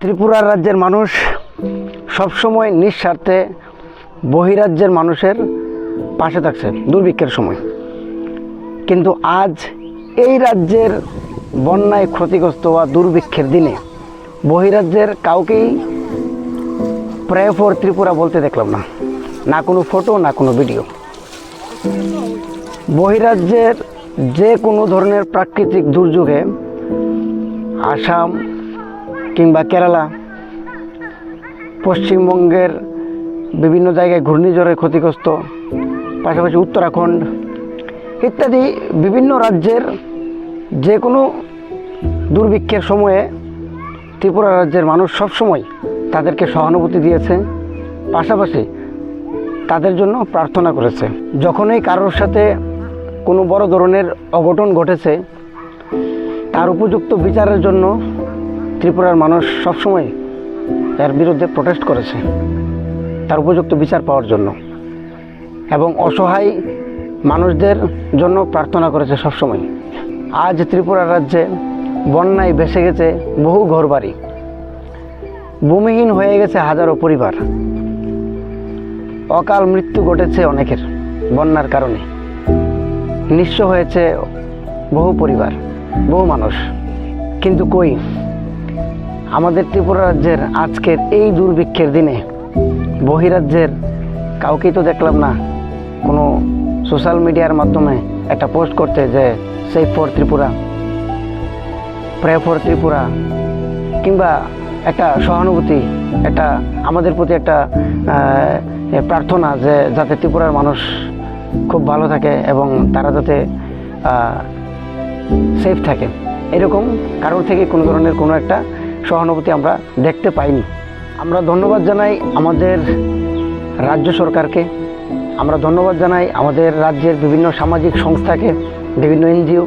ত্রিপুরা রাজ্যের মানুষ সবসময় নিঃস্বার্থে বহিরাজ্যের মানুষের পাশে থাকছে, দুর্ভিক্ষের সময়। কিন্তু আজ এই রাজ্যের বন্যায় ক্ষতিগ্রস্ত বা দুর্ভিক্ষের দিনে বহিরাজ্যের কাউকেই প্রায় ফর ত্রিপুরা বলতে দেখলাম না। না কোনো ফটো, না কোনো ভিডিও। বহিরাজ্যের যে কোনো ধরনের প্রাকৃতিক দুর্যোগে আসাম কিংবা কেরালা, পশ্চিমবঙ্গের বিভিন্ন জায়গায় ঘূর্ণিঝড়ে ক্ষতিগ্রস্ত, পাশাপাশি উত্তরাখণ্ড ইত্যাদি বিভিন্ন রাজ্যের যে কোনো দুর্ভিক্ষের সময়ে ত্রিপুরা রাজ্যের মানুষ সবসময় তাদেরকে সহানুভূতি দিয়েছে, পাশাপাশি তাদের জন্য প্রার্থনা করেছে। যখনই কারোর সাথে কোনো বড় ধরনের অঘটন ঘটেছে, তার উপযুক্ত বিচারের জন্য ত্রিপুরার মানুষ সবসময় এর বিরুদ্ধে প্রোটেস্ট করেছে, তার উপযুক্ত বিচার পাওয়ার জন্য। এবং অসহায় মানুষদের জন্য প্রার্থনা করেছে সবসময়। আজ ত্রিপুরা রাজ্যে বন্যায় ভেসে গেছে বহু ঘরবাড়ি। ভূমিহীন হয়ে গেছে হাজারো পরিবার। অকাল মৃত্যু ঘটেছে অনেকের বন্যার কারণে। নিঃস্ব হয়েছে বহু পরিবার, বহু মানুষ। কিন্তু কই আমাদের ত্রিপুরা রাজ্যের আজকের এই দুর্ভিক্ষের দিনে বহিরাজ্যের কাউকেই তো দেখলাম না। কোনো সোশ্যাল মিডিয়ার মাধ্যমে একটা পোস্ট করতে যে safe for Tripura pray for Tripura, কিংবা একটা সহানুভূতি, একটা আমাদের প্রতি একটা প্রার্থনা যে, যাতে ত্রিপুরার মানুষ খুব ভালো থাকে এবং তারা যাতে সেফ থাকে। এরকম কারোর থেকে কোনো ধরনের কোনো একটা সহানুভূতি আমরা দেখতে পাইনি। আমরা ধন্যবাদ জানাই আমাদের রাজ্য সরকারকে। আমরা ধন্যবাদ জানাই আমাদের রাজ্যের বিভিন্ন সামাজিক সংস্থাকে, বিভিন্ন এনজিও।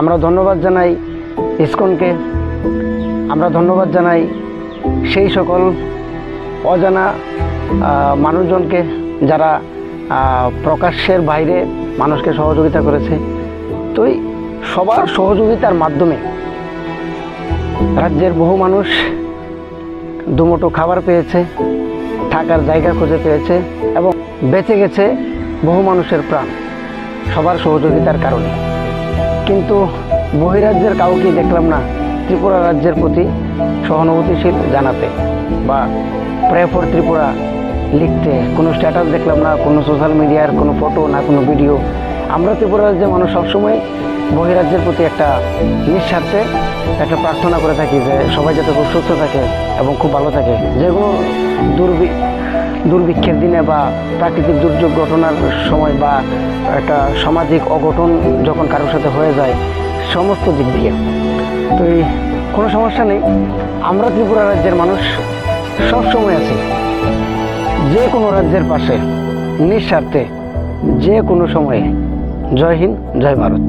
আমরা ধন্যবাদ জানাই ইসকনকে। আমরা ধন্যবাদ জানাই সেই সকল অজানা মানুষজনকে যারা প্রকাশ্যের বাইরে মানুষকে সহযোগিতা করেছে। তো সবার সহযোগিতার মাধ্যমে রাজ্যের বহু মানুষ দুমোটো খাবার পেয়েছে, থাকার জায়গা খুঁজে পেয়েছে এবং বেঁচে গেছে বহু মানুষের প্রাণ সবার সহযোগিতার কারণে। কিন্তু বহিরাজ্যের কাউকেই দেখলাম না ত্রিপুরা রাজ্যের প্রতি সহানুভূতিশীল জানাতে বা প্রে ফর ত্রিপুরা লিখতে। কোনো স্ট্যাটাস দেখলাম না, কোনো সোশ্যাল মিডিয়ার কোনো ফটো না কোনো ভিডিও আমরা ত্রিপুরা রাজ্যের মানুষ সবসময় বহিরাজ্যের প্রতি একটা নিঃস্বার্থে একটা প্রার্থনা করে থাকি যে সবাই যাতে খুব সুস্থ থাকে এবং খুব ভালো থাকে। যে কোনো দুর্বি দুর্ভিক্ষের দিনে বা প্রাকৃতিক দুর্যোগ ঘটনার সময় বা একটা সামাজিক অঘটন যখন কারোর সাথে হয়ে যায়, সমস্ত দিক দিয়ে। তো এই কোনো সমস্যা নেই। আমরা ত্রিপুরা রাজ্যের মানুষ সব সময় আছি। যে কোনো রাজ্যের পাশে, নিঃস্বার্থে, যে কোনো সময়ে। জয় হিন্দ জয় ভারত।